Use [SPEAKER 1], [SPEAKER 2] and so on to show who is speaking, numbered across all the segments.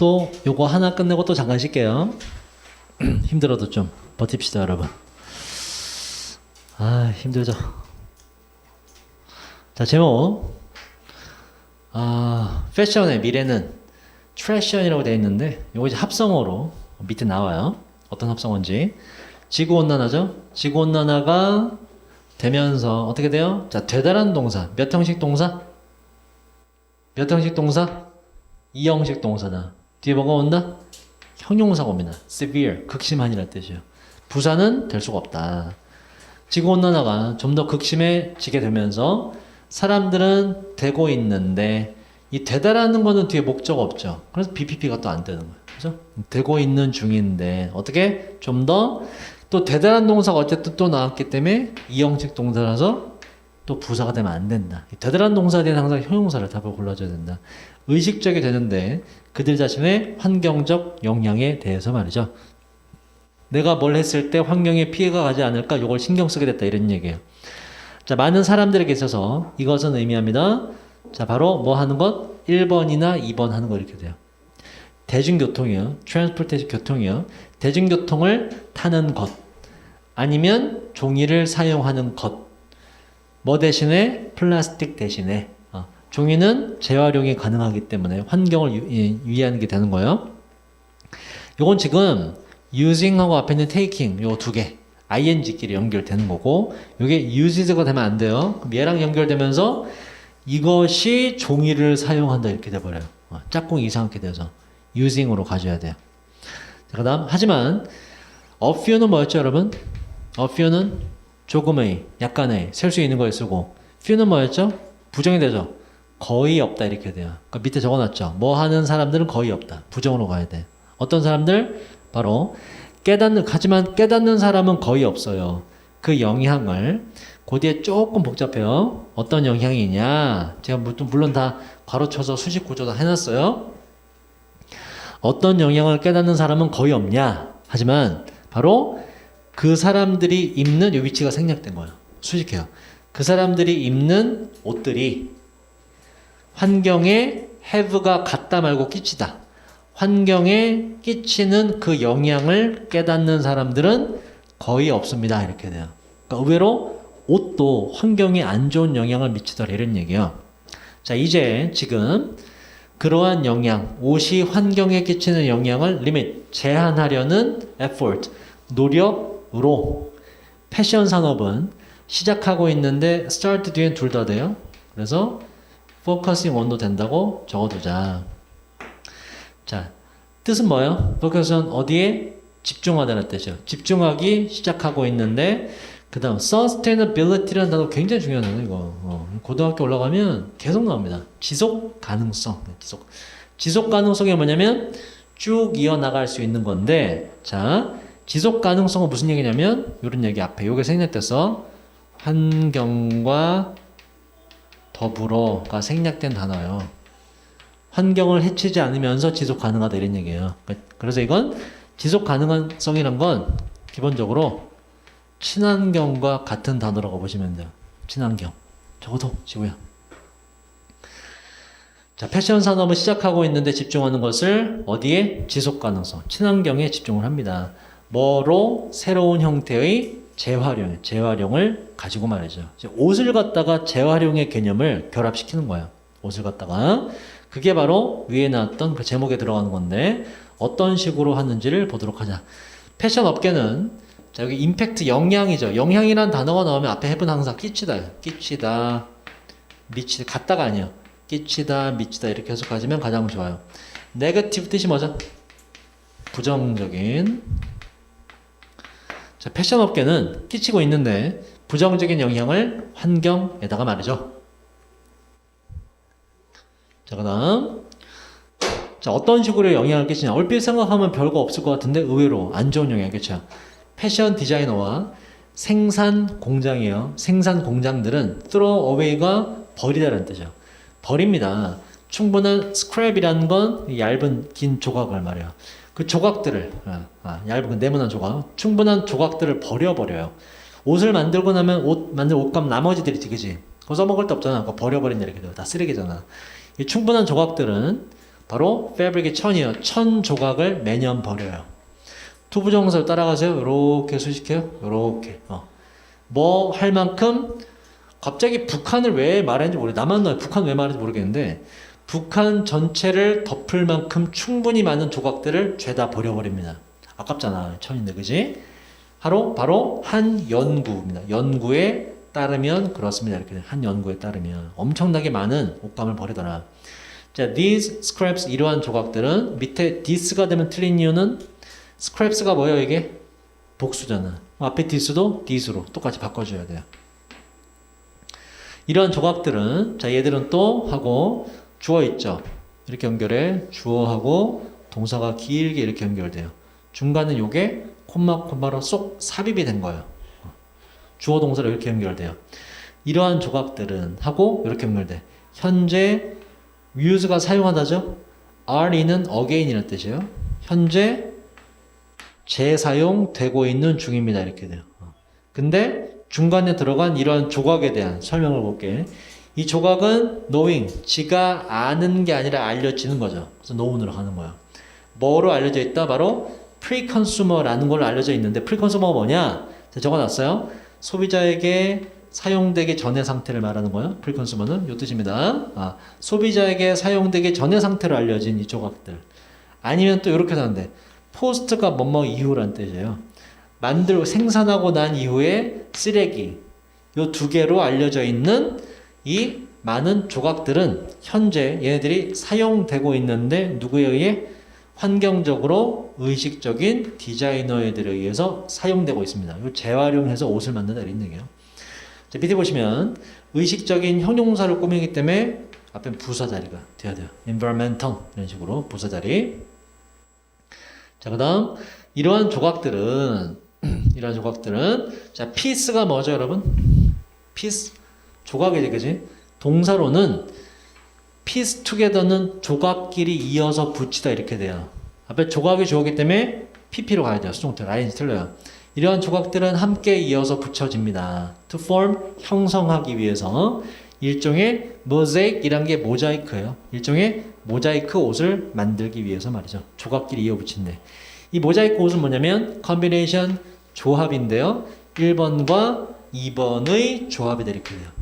[SPEAKER 1] 또 요거 하나 끝내고 또 잠깐 쉴게요. 힘들어도 좀 버팁시다, 여러분. 아, 힘들죠. 자, 제목. 아, 패션의 미래는 트래션이라고 되어 있는데, 요거 이제 합성어로 밑에 나와요. 어떤 합성어인지. 지구 온난화죠? 지구 온난화가 되면서 어떻게 돼요? 자, 되다란 동사. 몇 형식 동사? 몇 형식 동사? 이 형식 동사다. 뒤에 뭐가 온다? 형용사가 옵니다. severe, 극심한이라는 뜻이에요. 부사는 될 수가 없다. 지구온난화가 좀 더 극심해지게 되면서 사람들은 되고 있는데 이 되다라는 거는 뒤에 목적 없죠. 그래서 BPP가 또 안 되는 거예요. 그죠? 되고 있는 중인데 어떻게 좀 더또 되다란 동사가 어쨌든 또 나왔기 때문에 이 형식 동사라서 또 부사가 되면 안 된다. 이 되다란 동사에 대한 항상 형용사를 답을 골라줘야 된다. 의식적이 되는데 그들 자신의 환경적 영향에 대해서 말이죠. 내가 뭘 했을 때 환경에 피해가 가지 않을까 이걸 신경 쓰게 됐다 이런 얘기예요. 자, 많은 사람들에게 있어서 이것은 의미합니다. 자, 바로 뭐 하는 것? 1번이나 2번 하는 거 이렇게 돼요. 대중교통이요. 트랜스포테이션 교통이요. 대중교통을 타는 것. 아니면 종이를 사용하는 것. 뭐 대신에 플라스틱 대신에 어, 종이는 재활용이 가능하기 때문에 환경을 유, 예, 유의하는 게 되는 거예요. 요건 지금 using하고 앞에 있는 taking 요 두 개. ing끼리 연결되는 거고 요게 uses가 되면 안 돼요. 얘랑 연결되면서 이것이 종이를 사용한다 이렇게 돼 버려요. 어, 짝꿍이 이상하게 돼서 using으로 가져야 돼요. 자, 그 다음 하지만 a few는 뭐였죠, 여러분? a few는 조금의, 약간의, 셀 수 있는 거에 쓰고 few는 뭐였죠? 부정이 되죠. 거의 없다 이렇게 돼요. 그러니까 밑에 적어놨죠. 뭐 하는 사람들은 거의 없다. 부정으로 가야 돼. 어떤 사람들? 바로 깨닫는 하지만 깨닫는 사람은 거의 없어요. 그 영향을 그 뒤에 조금 복잡해요. 어떤 영향이냐? 제가 물- 물론 다 괄호쳐서 수식 구조도 해놨어요. 어떤 영향을 깨닫는 사람은 거의 없냐? 하지만 바로 그 사람들이 입는 요 위치가 생략된 거예요. 수식해요. 그 사람들이 입는 옷들이 환경에 have가 갖다 말고 끼치다. 환경에 끼치는 그 영향을 깨닫는 사람들은 거의 없습니다. 이렇게 돼요. 그러니까 의외로 옷도 환경에 안 좋은 영향을 미치더라 이런 얘기예요. 자, 이제 지금 그러한 영향, 옷이 환경에 끼치는 영향을 리밋, 제한하려는 effort, 노력으로 패션 산업은 시작하고 있는데 start 뒤엔 둘 다 돼요. 그래서 focusing on도 된다고 적어두자. 자, 뜻은 뭐예요? focus on 어디에 집중하다는 뜻이죠. 집중하기 시작하고 있는데 그 다음 sustainability라는 단어 굉장히 중요한 단어 이거 어, 고등학교 올라가면 계속 나옵니다. 지속 가능성 네, 지속 지속 가능성이 뭐냐면 쭉 이어나갈 수 있는 건데 자 지속 가능성은 무슨 얘기냐면 이런 얘기 앞에 요게 생략돼서 환경과 더불어가 생략된 단어예요. 환경을 해치지 않으면서 지속 가능하다 이런 얘기예요. 그래서 이건 지속 가능성이란 건 기본적으로 친환경과 같은 단어라고 보시면 돼요. 친환경. 적어도 지구야. 자, 패션 산업은 시작하고 있는데 집중하는 것을 어디에? 지속 가능성, 친환경에 집중을 합니다. 뭐로? 새로운 형태의 재활용, 재활용을 가지고 말이죠. 옷을 갖다가 재활용의 개념을 결합시키는 거예요. 옷을 갖다가. 그게 바로 위에 나왔던 그 제목에 들어가는 건데 어떤 식으로 하는지를 보도록 하자. 패션 업계는 자 여기 임팩트 영향이죠. 영향이란 단어가 나오면 앞에 해분 항상 끼치다, 끼치다, 미치다, 갖다가 아니야. 끼치다, 미치다 이렇게 해석하시면 가장 좋아요. 네거티브 뜻이 뭐죠? 부정적인. 자 패션 업계는 끼치고 있는데 부정적인 영향을 환경에다가 말이죠. 자 그 다음 자 어떤 식으로 영향을 끼치냐 얼핏 생각하면 별거 없을 것 같은데 의외로 안 좋은 영향이겠죠. 패션 디자이너와 생산 공장이에요. 생산 공장들은 throw away가 버리다라는 뜻이죠. 버립니다. 충분한 scrap이라는 건 얇은 긴 조각을 말해요. 그 조각들을 아, 아, 얇은 그 네모난 조각, 충분한 조각들을 버려버려요. 옷을 만들고 나면 옷 만들 옷감 나머지들이 그지? 그거 써먹을 데 없잖아. 그거 버려버린다 이렇게. 다 쓰레기잖아. 이 충분한 조각들은 바로 fabric이 천이에요. 천 조각을 매년 버려요. 투부정사를 따라가세요. 요렇게 수식해요. 요렇게. 어. 뭐할 만큼 갑자기 북한을 왜 말했는지 모르 나만 나 북한 왜 말했는지 모르겠는데 북한 전체를 덮을 만큼 충분히 많은 조각들을 죄다 버려버립니다. 아깝잖아. 천인데 그지? 바로 바로 한 연구입니다. 연구에 따르면 그렇습니다. 이렇게. 한 연구에 따르면 엄청나게 많은 옷감을 버리더라. 자, these scraps 이러한 조각들은 밑에 this가 되면 틀린 이유는 scraps가 뭐예요 이게? 복수잖아. 앞에 this도 this로 똑같이 바꿔줘야 돼요. 이러한 조각들은 자 얘들은 또 하고 주어 있죠. 이렇게 연결해 주어하고 동사가 길게 이렇게 연결돼요. 중간은 요게 콤마 콤마로 쏙 삽입이 된 거예요. 주어 동사로 이렇게 연결돼요. 이러한 조각들은 하고 이렇게 연결돼. 현재 use가 사용하다죠. are는 again이라는 뜻이에요. 현재 재사용되고 있는 중입니다. 이렇게 돼요. 어. 근데 중간에 들어간 이러한 조각에 대한 설명을 볼게. 이 조각은 knowing, 지가 아는 게 아니라 알려지는 거죠. 그래서 know으로 가는 거야. 뭐로 알려져 있다? 바로 pre-consumer라는 걸로 알려져 있는데 pre-consumer가 뭐냐? 적어놨어요. 소비자에게 사용되기 전의 상태를 말하는 거예요. pre-consumer는 이 뜻입니다. 아, 소비자에게 사용되기 전의 상태로 알려진 이 조각들. 아니면 또 이렇게 하는데 포스트가 뭐뭐 이후라는 뜻이에요. 만들고 생산하고 난 이후에 쓰레기 요 두 개로 알려져 있는 이 많은 조각들은 현재 얘네들이 사용되고 있는데 누구에 의해 환경적으로 의식적인 디자이너들에 의해서 사용되고 있습니다. 이 재활용해서 옷을 만든다 이런 얘기예요. 자, 밑에 보시면 의식적인 형용사를 꾸미기 때문에 앞에 부사 자리가 돼야 돼요. environmental 이런 식으로 부사 자리. 자, 그다음 이러한 조각들은 이러한 조각들은 자, piece가 뭐죠, 여러분? piece 조각이지, 그지? 동사로는 piece together는 조각끼리 이어서 붙이다 이렇게 돼요. 앞에 조각이 주어기 때문에 pp로 가야 돼요. 수동태 라인이 틀려요. 이러한 조각들은 함께 이어서 붙여집니다. to form 형성하기 위해서 일종의 모자이크이란 게 모자이크예요. 일종의 모자이크 옷을 만들기 위해서 말이죠. 조각끼리 이어 붙인데 이 모자이크 옷은 뭐냐면 컨비네이션 조합인데요. 1번과 2번의 조합이 돼요.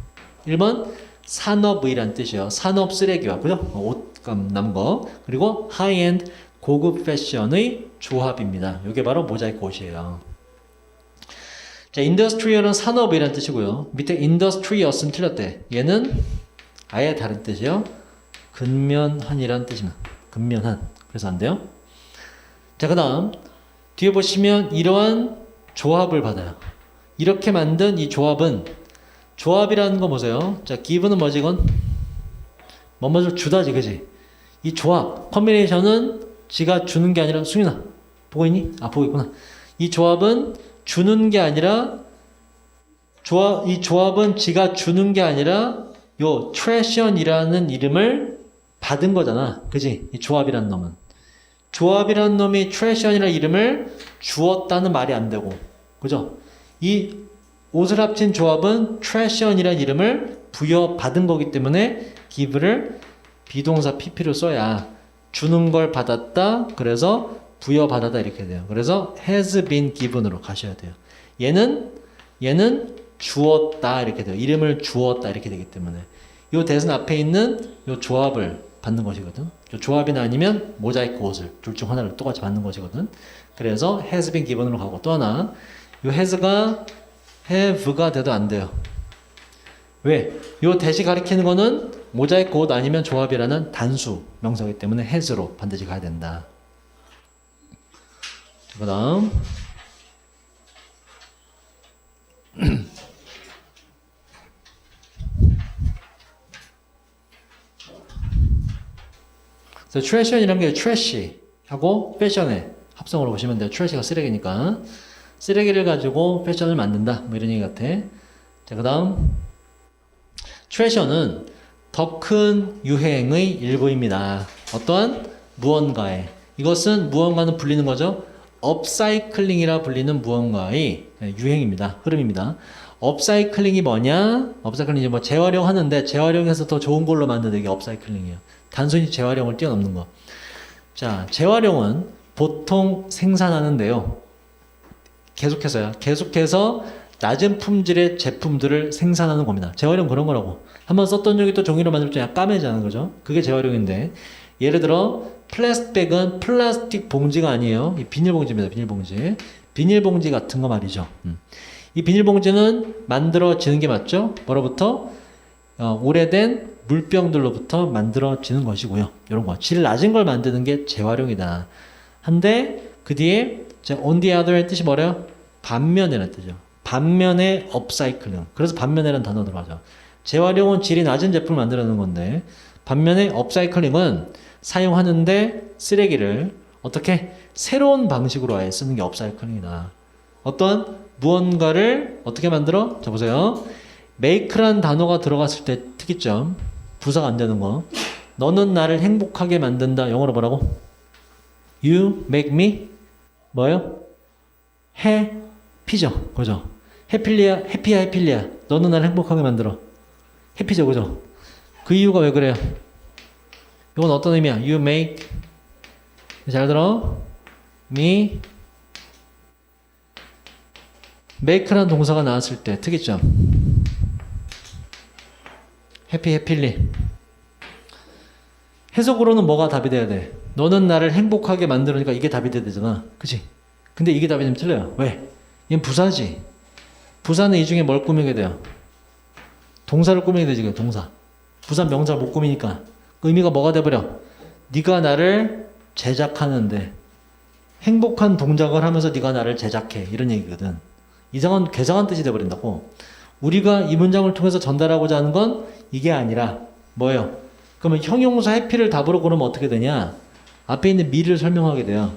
[SPEAKER 1] 1번 산업의란 뜻이에요. 산업 쓰레기와 그죠? 옷감 남은 거 그리고 하이엔드 고급 패션의 조합입니다. 이게 바로 모자이크 옷이에요. 자, 인더스트리얼은 산업이라는 뜻이고요. 밑에 인더스트리어스는 틀렸대. 얘는 아예 다른 뜻이에요. 근면한이라는 뜻입니다. 근면한. 그래서 안 돼요. 자, 그 다음 뒤에 보시면 이러한 조합을 받아요. 이렇게 만든 이 조합은 조합이라는 거 보세요. 자, 기브는 뭐지 이건? 뭐뭐를 주다지, 그지? 이 조합, 컨비네이션은 지가 주는 게 아니라 수인아 보고 있니? 아 보고 있구나. 이 조합은 주는 게 아니라 조합 이 조합은 지가 주는 게 아니라 요 트래션이라는 이름을 받은 거잖아. 그지? 이 조합이라는 놈은 조합이라는 놈이 트래션이라는 이름을 주었다는 말이 안 되고 그죠? 이 옷을 합친 조합은 트래션이라는 이름을 부여받은 거기 때문에 give를 비동사 pp로 써야 주는 걸 받았다. 그래서 부여받았다 이렇게 돼요. 그래서 has been given으로 가셔야 돼요. 얘는 얘는 주었다 이렇게 돼요. 이름을 주었다 이렇게 되기 때문에 요 대선 앞에 있는 요 조합을 받는 것이거든. 요 조합이나 아니면 모자이크 옷을 둘 중 하나를 똑같이 받는 것이거든. 그래서 has been given으로 가고 또 하나 요 has가 have가 돼도 안 돼요. 왜? 요 대시 가리키는 거는 모자이크 옷 아니면 조합이라는 단수 명사이기 때문에 has로 반드시 가야 된다. 그 다음 그래서 트래션이라는 게 트래시 하고 패션의 합성으로 보시면 돼요. 트래시가 쓰레기니까 쓰레기를 가지고 패션을 만든다. 뭐 이런 얘기 같아. 자, 그 다음 트래셔는 더 큰 유행의 일부입니다. 어떠한 무언가에 이것은 무언가는 불리는 거죠. 업사이클링이라 불리는 무언가의 유행입니다. 흐름입니다. 업사이클링이 뭐냐? 업사이클링이 뭐 재활용하는데 재활용해서 더 좋은 걸로 만드는 게 업사이클링이에요. 단순히 재활용을 뛰어넘는 거. 자, 재활용은 보통 생산하는데요. 계속해서요. 계속해서 낮은 품질의 제품들을 생산하는 겁니다. 재활용 그런 거라고. 한번 썼던 적이 또 종이로 만들 때 약간 까매지는 거죠. 그게 재활용인데. 예를 들어 플라스틱백은 플라스틱 봉지가 아니에요. 이 비닐봉지입니다. 비닐봉지. 비닐봉지 같은 거 말이죠. 음. 이 비닐봉지는 만들어지는 게 맞죠? 뭐로부터? 어, 오래된 물병들로부터 만들어지는 것이고요. 이런 거. 질 낮은 걸 만드는 게 재활용이다. 한데 그 뒤에 자, on the other의 뜻이 뭐래요? 반면에라는 뜻이죠. 반면에 업사이클링. 그래서 반면에라는 단어 들어가죠. 재활용은 질이 낮은 제품을 만들어내는 건데 반면에 업사이클링은 사용하는데 쓰레기를 어떻게 새로운 방식으로 아예 쓰는 게 업사이클링이다. 어떤 무언가를 어떻게 만들어? 자 보세요. make란 단어가 들어갔을 때 특이점 부사가 안 되는 거. 너는 나를 행복하게 만든다. 영어로 뭐라고? You make me 뭐요? 해 피죠, 그죠? 해필리아, 해피야, 해필리아. 너는 나를 행복하게 만들어. 해피죠, 그죠? 그 이유가 왜 그래요? 이건 어떤 의미야? You make 잘 들어. me make라는 동사가 나왔을 때 특이점. 해피 해필리. 해석으로는 뭐가 답이 돼야 돼? 너는 나를 행복하게 만들으니까 이게 답이 돼야 되잖아. 그치? 근데 이게 답이 되면 틀려요. 왜? 얘는 부사지. 부사는 이 중에 뭘 꾸미게 돼요? 동사를 꾸미게 되지, 그 동사. 부사 명사를 못 꾸미니까. 그 의미가 뭐가 돼버려? 네가 나를 제작하는데 행복한 동작을 하면서 네가 나를 제작해. 이런 얘기거든. 이상한, 괴상한 뜻이 돼버린다고. 우리가 이 문장을 통해서 전달하고자 하는 건 이게 아니라 뭐예요? 그러면 형용사 해피를 답으로 고르면 어떻게 되냐? 앞에 있는 미를 설명하게 돼요.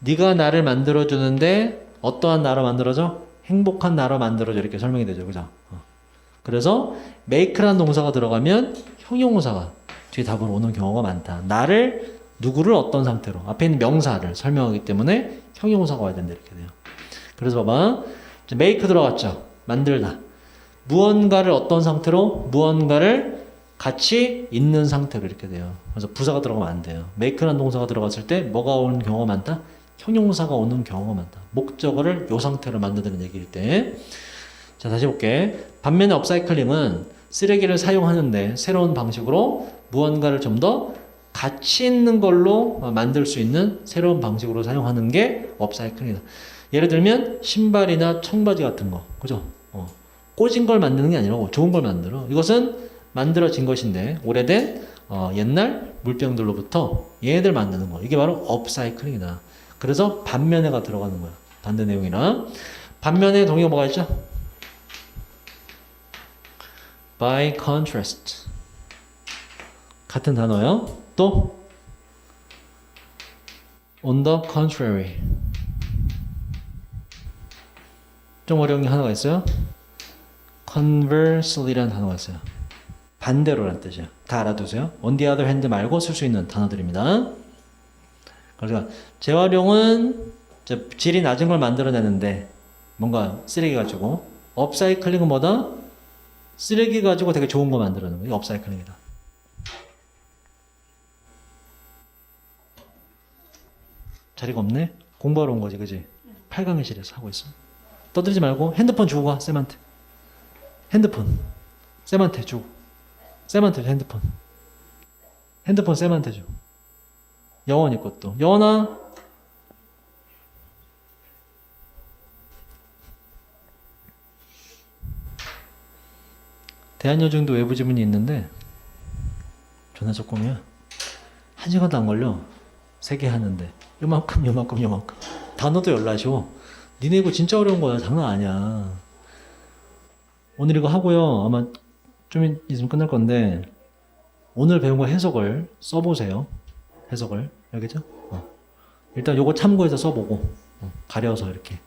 [SPEAKER 1] 네가 나를 만들어 주는데 어떠한 나로 만들어져? 행복한 나로 만들어져 이렇게 설명이 되죠. 그죠? 어. 그래서 make라는 동사가 들어가면 형용사가 뒤에 답으로 오는 경우가 많다. 나를 누구를 어떤 상태로 앞에 있는 명사를 설명하기 때문에 형용사가 와야 된다 이렇게 돼요. 그래서 봐봐. make 들어갔죠. 만들다. 무언가를 어떤 상태로 무언가를 같이 있는 상태로 이렇게 돼요. 그래서 부사가 들어가면 안 돼요. make라는 동사가 들어갔을 때 뭐가 오는 경우가 많다? 형용사가 오는 경우가 많다. 목적어를 요 상태로 만든다는 얘기일 때. 자, 다시 볼게. 반면에 업사이클링은 쓰레기를 사용하는데 새로운 방식으로 무언가를 좀 더 가치 있는 걸로 만들 수 있는 새로운 방식으로 사용하는 게 업사이클링이다. 예를 들면 신발이나 청바지 같은 거. 그죠? 어. 꽂은 걸 만드는 게 아니라 좋은 걸 만들어. 이것은 만들어진 것인데 오래된 어, 옛날 물병들로부터 얘네들 만드는 거. 이게 바로 업사이클링이다. 그래서 반면에가 들어가는 거야. 반대 내용이나 반면에 동의가 뭐가 있죠? By contrast 같은 단어요. 또 on the contrary 좀 어려운 게 하나가 있어요. conversely라는 단어가 있어요. 반대로라는 뜻이에요. 다 알아두세요. on the other hand 말고 쓸 수 있는 단어들입니다. 그러니까 재활용은 질이 낮은 걸 만들어내는데 뭔가 쓰레기 가지고 업사이클링은 뭐다? 쓰레기 가지고 되게 좋은 거 만들어내는 거. 업사이클링이다. 자리가 없네? 공부하러 온 거지, 그지? 8강의 실에서 하고 있어. 떠들지 말고 핸드폰 주고 가, 쌤한테. 핸드폰. 쌤한테 주고. 쌤한테 줘, 핸드폰. 핸드폰 쌤한테 줘. 영원이 것도. 영원아. 대한여중도 외부 지문이 있는데 존나 조금이야. 한 시간도 안 걸려. 세 개 하는데 요만큼 요만큼 요만큼 단어도 열라셔. 니네 이거 진짜 어려운 거야. 장난 아니야. 오늘 이거 하고요. 아마 좀 있으면 끝날 건데 오늘 배운 거 해석을 써보세요. 해석을 알겠죠? 어. 일단 요거 참고해서 써보고 어, 가려서 이렇게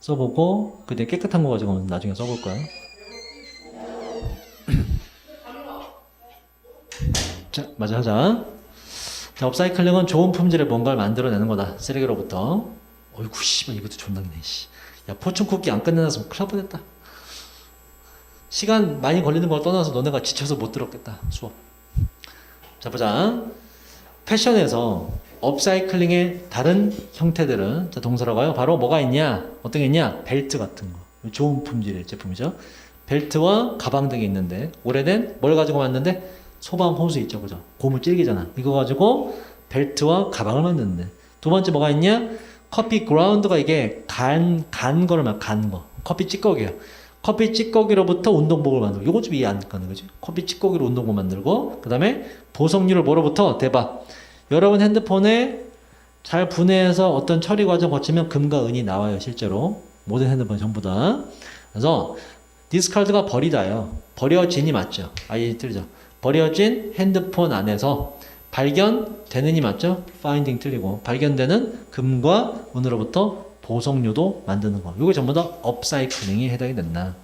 [SPEAKER 1] 써보고 그때 깨끗한 거 가지고 나중에 써볼 거야. 자, 맞아 하자. 자, 업사이클링은 좋은 품질의 뭔가를 만들어내는 거다. 쓰레기로부터. 어이구, 씨발, 이것도 존나 기네, 씨. 야, 포춘 쿠키 안 끝내놨으면 날 뻔했다. 시간 많이 걸리는 걸 떠나서 너네가 지쳐서 못 들었겠다, 수업. 자 보자. 패션에서 업사이클링의 다른 형태들은 자 동사라고 하요. 바로 뭐가 있냐? 어떤 게 있냐? 벨트 같은 거. 좋은 품질의 제품이죠. 벨트와 가방 등이 있는데 오래된 뭘 가지고 만드는데 소방 호수 있죠, 그죠? 고무 질기잖아. 이거 가지고 벨트와 가방을 만드는데 두 번째 뭐가 있냐? 커피 그라운드가 이게 간, 간 거를 막 간 거. 커피 찌꺼기예요. 커피 찌꺼기로부터 운동복을 만들고 이거 좀 이해 안 가는 거지. 커피 찌꺼기로 운동복 만들고 그 다음에 보석률을 뭐로부터 대박. 여러분 핸드폰에 잘 분해해서 어떤 처리 과정 거치면 금과 은이 나와요 실제로 모든 핸드폰 전부 다. 그래서 디스카드가 버리다요. 버려진이 맞죠. 아예 틀리죠. 버려진 핸드폰 안에서 발견되는이 맞죠? finding 틀리고 발견되는 금과 은으로부터 보석류도 만드는 거. 이게 전부 다 업사이클링에 해당이 된다.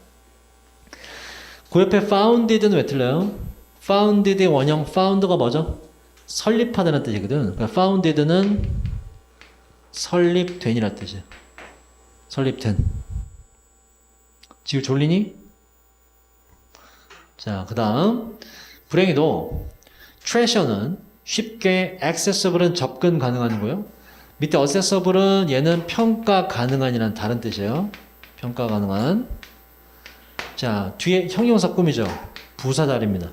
[SPEAKER 1] 그 옆에 founded는 왜 틀려요? founded의 원형 found가 뭐죠? 설립하다는 뜻이거든. 그러니까 founded는 설립된이라는 뜻이야. 설립된. 지금 졸리니? 자, 그 다음. 불행히도 트레셔는 쉽게 accessible은 접근 가능한 거요. 밑에 accessible은 얘는 평가 가능한이란 다른 뜻이에요. 평가 가능한. 자, 뒤에 형용사 꾸미죠. 부사 자리입니다.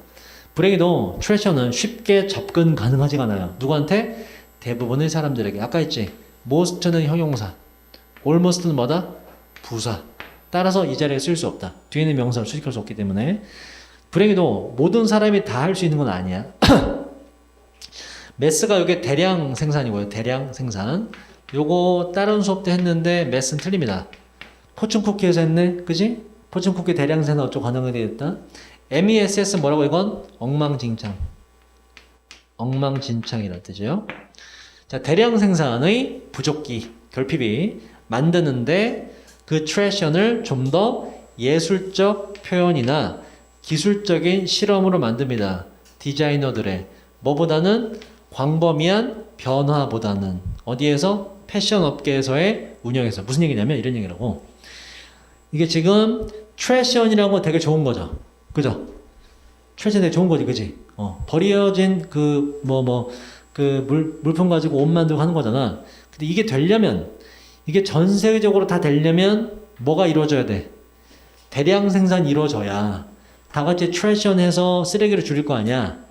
[SPEAKER 1] 불행히도 트레셔는 쉽게 접근 가능하지가 않아요. 누구한테? 대부분의 사람들에게. 아까 했지. most는 형용사. almost는 뭐다? 부사. 따라서 이 자리에 쓸 수 없다. 뒤에 있는 명사를 수식할 수 없기 때문에. 불행히도 모든 사람이 다 할 수 있는 건 아니야. 매스가 이게 대량 생산이고요. 대량 생산. 요거 다른 수업 때 했는데 매스는 틀립니다. 포춘 쿠키에서 했네. 그지? 포춘 쿠키 대량 생산 어쩌고 가능하게 되겠다. MESS 뭐라고 이건? 엉망진창. 엉망진창이라는 뜻이에요. 자, 대량 생산의 부족기, 결핍이 만드는데 그 트레션을 좀 더 예술적 표현이나 기술적인 실험으로 만듭니다. 디자이너들의 뭐보다는 광범위한 변화보다는 어디에서 패션 업계에서의 운영에서 무슨 얘기냐면 이런 얘기라고 이게 지금 트래션이라고 되게 좋은 거죠. 그죠? 트래션 되게 좋은 거지, 그지? 어, 버려진 그 뭐 뭐 그 물 물품 가지고 옷 만들고 하는 거잖아. 근데 이게 되려면 이게 전 세계적으로 다 되려면 뭐가 이루어져야 돼? 대량 생산이 이루어져야 다 같이 트래션해서 쓰레기를 줄일 거 아니야.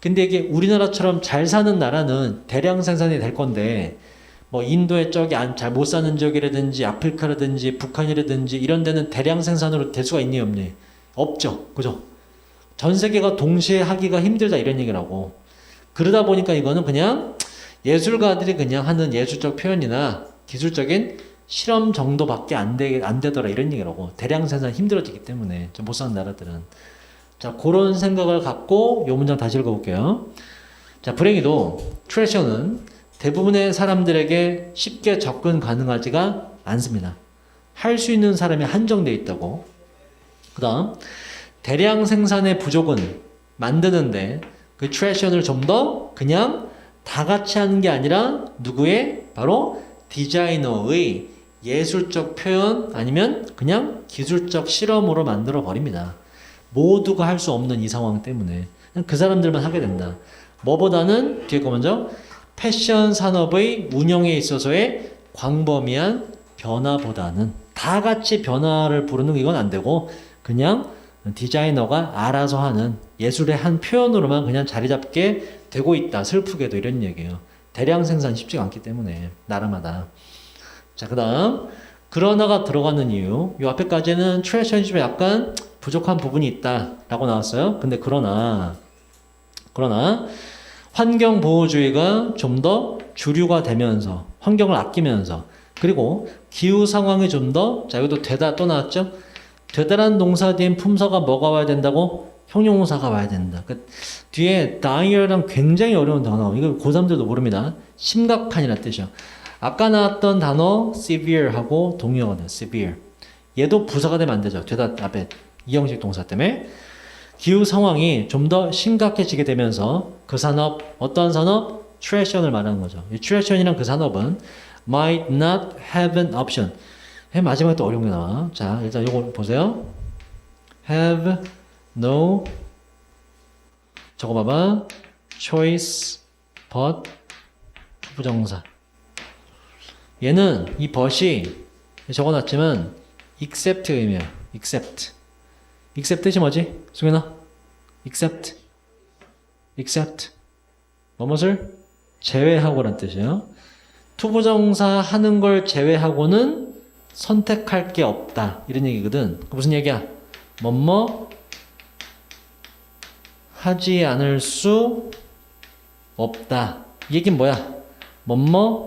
[SPEAKER 1] 근데 이게 우리나라처럼 잘 사는 나라는 대량 생산이 될 건데 뭐 인도의 쪽이 잘 못 사는 지역이라든지 아프리카라든지 북한이라든지 이런 데는 대량 생산으로 될 수가 있니 없니? 없죠. 그죠? 전 세계가 동시에 하기가 힘들다 이런 얘기라고. 그러다 보니까 이거는 그냥 예술가들이 그냥 하는 예술적 표현이나 기술적인 실험 정도밖에 안, 되, 안 되더라 이런 얘기라고. 대량 생산 힘들어지기 때문에 좀못 사는 나라들은. 자, 그런 생각을 갖고 요 문장 다시 읽어볼게요. 자, 불행히도 트레셔는 대부분의 사람들에게 쉽게 접근 가능하지가 않습니다. 할 수 있는 사람이 한정되어 있다고. 그 다음, 대량 생산의 부족은 만드는데 그 트레션을 좀더 그냥 다 같이 하는 게 아니라 누구의? 바로 디자이너의 예술적 표현 아니면 그냥 기술적 실험으로 만들어 버립니다. 모두가 할 수 없는 이 상황 때문에 그 사람들만 하게 된다. 뭐보다는 뒤에 거 먼저 패션 산업의 운영에 있어서의 광범위한 변화보다는 다 같이 변화를 부르는 이건 안 되고 그냥 디자이너가 알아서 하는 예술의 한 표현으로만 그냥 자리 잡게 되고 있다. 슬프게도 이런 얘기예요. 대량 생산 쉽지가 않기 때문에 나라마다. 자, 그다음 그러나가 들어가는 이유. 요 앞에까지는 트레션십에 약간 부족한 부분이 있다라고 나왔어요. 근데 그러나 그러나 환경 보호주의가 좀 더 주류가 되면서 환경을 아끼면서 그리고 기후 상황이 좀 더자 이것도 되다 또 나왔죠. 되다란 동사 뒤엔 품사가 뭐가 와야 된다고? 형용사가 와야 된다. 그 뒤에 dire랑 굉장히 어려운 단어. 이거 고3들도 모릅니다. 심각한이라는 뜻이요. 아까 나왔던 단어 severe하고 동의어가 돼요. severe. 얘도 부사가 되면 안 되죠. 되다 앞에 이형식 동사 때문에 기후 상황이 좀 더 심각해지게 되면서 그 산업 어떤 산업 트레션을 말하는 거죠. 이 트레션이랑 그 산업은 might not have an option. 맨 마지막에 또 어려운 게 나와. 자, 일단 이거 보세요. have no 저거 봐봐. choice but 부정사. 얘는 이 but이 적어놨지만 except 의미야. except. Except 뜻이 뭐지? 승현아? except. except. 뭐뭇을 제외하고란 뜻이에요. 투부정사 하는 걸 제외하고는 선택할 게 없다. 이런 얘기거든. 그 무슨 얘기야? 뭐뭐 하지 않을 수 없다. 이 얘기는 뭐야? 뭐뭐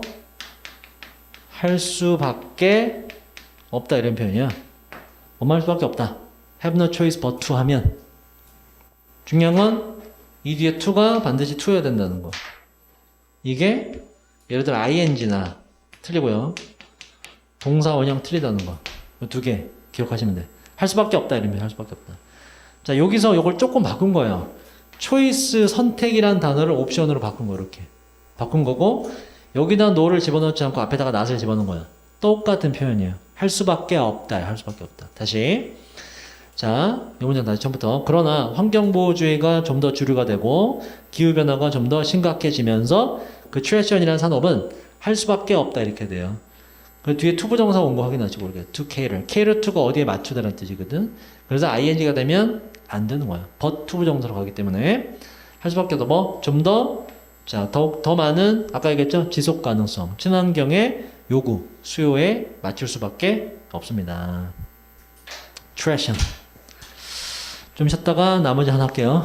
[SPEAKER 1] 할 수밖에 없다 이런 표현이야. 뭐뭐 할 수밖에 없다. Have no choice but to 하면 중요한 건 이 뒤에 to가 반드시 to여야 된다는 거. 이게 예를 들어 ing나 틀리고요. 동사 원형 틀리다는 거. 이두개 기억하시면 돼. 할 수밖에 없다 이러면 할 수밖에 없다. 자 여기서 이걸 조금 바꾼 거예요. 초이스 선택이란 단어를 옵션으로 바꾼 거 이렇게 바꾼 거고 여기다 no를 집어넣지 않고 앞에다가 not을 집어넣은 거야. 똑같은 표현이에요. 할 수밖에 없다. 할 수밖에 없다. 다시 자, 이 문장 다시 처음부터. 그러나 환경보호주의가 좀 더 주류가 되고 기후변화가 좀 더 심각해지면서 그 트레션이라는 산업은 할 수밖에 없다 이렇게 돼요. 그 뒤에 투부정사 온 거 확인하시고 이렇게 to cater to가 어디에 맞추다라는 뜻이거든. 그래서 ing가 되면 안 되는 거야. but 투부정사로 가기 때문에 할 수밖에 없다. 뭐좀 더 자, 더, 더 많은 아까 얘기했죠? 지속 가능성, 친환경의 요구, 수요에 맞출 수밖에 없습니다. 트레션. 좀 쉬었다가 나머지 하나 할게요.